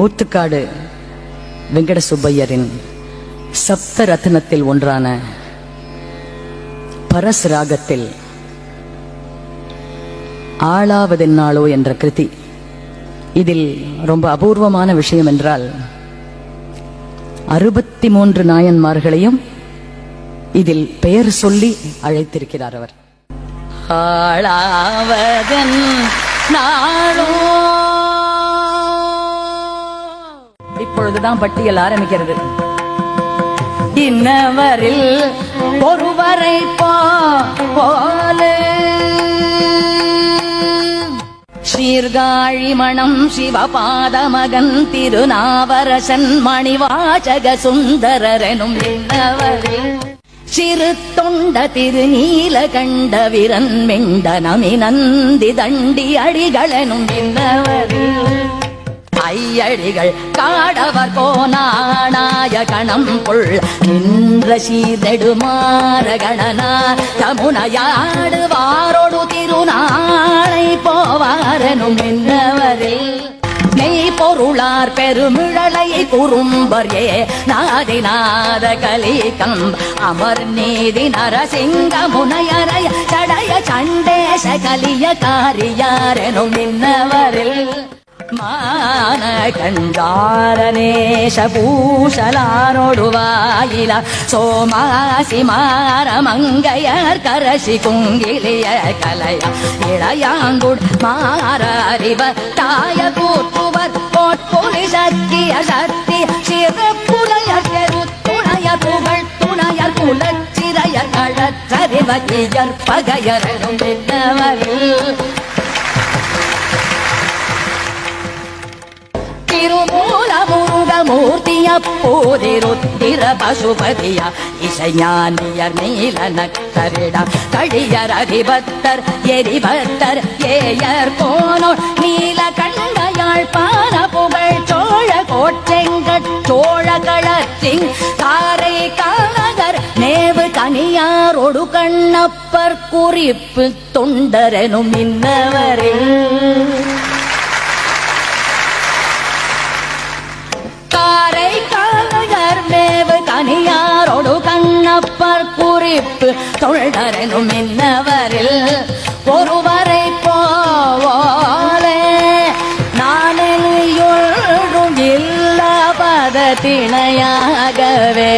ஊத்துக்காடு வெங்கட சுப்பையரின் சப்த ரத்னத்தில் ஒன்றான பரஸ் ராகத்தில் ஆளாவதென்னாளோ என்ற கிருதி. இதில் ரொம்ப அபூர்வமான விஷயம் என்றால் அறுபத்தி மூன்று நாயன்மார்களையும் இதில் பெயர் சொல்லி அழைத்திருக்கிறார் அவர். ஆளாவதன் பொழுதுதான் பட்டியல் ஆரம்பிக்கிறது. இன்னவரில் ஒருவரை போல. சீர்காழி மணம் சிவபாதமகன் திருநாவரசன் மணிவாசக சுந்தரரெனும் இன்னவரில் சிறு தொண்ட திருநீல கண்ட விரன் மெண்ட நமி நந்தி தண்டி அடிகளனும் இன்னவரில் ஐயடிகள் காடவர் கோனானாய கணம் புள். நின்ற சீதெடுமாற கணனா தமுனையாடுவாரோடு திருநாளை போவாரனும் என்னவரில். நெய் பொருளார் பெருமிழலை குறும்பர் ஏ நாதிநாத கலிகம். அமர் நீதி நரசிங்க முனையரைய சடைய சண்டேச கலிய காரியாரெனும் நின்னவரில் மான கண்டாரநேஷ பூஷலானொடுவாயில சோமாசி மாரமங்கையர் கரசி குங்கிலிய கலைய இளையாங்குட் மாறிவ தாய கூற்றுவர் கோட்பொலி சக்கிய சக்தி சிறப்புலையர் பெருத்துணைய புகழ் துணையர் குலச்சிறையர் கழற்றறிவகியர் பகையரனும் என்னவரில் முருக மூர்த்திய போதிருத்திர பசுபதிய? இசைஞானியர் நீல நக்கரிட கழியர் அதிபத்தர் எரிபத்தர் ஏயர் போனோர். நீல கண்டையாள் பான புகழ் சோழ கோட்டெங்கட் சோழ களத்தின் காரை காலகர் நேவு தனியார் ஒடு கண்ணப்பர் குறிப்பு தொண்டரனும் இன்னவரில் கண்ணப்பர் குறிப்பு தொண்டரெனும் என்னவரில் ஒருவரை போவாலே நானில் இல்லாபத திணையாகவே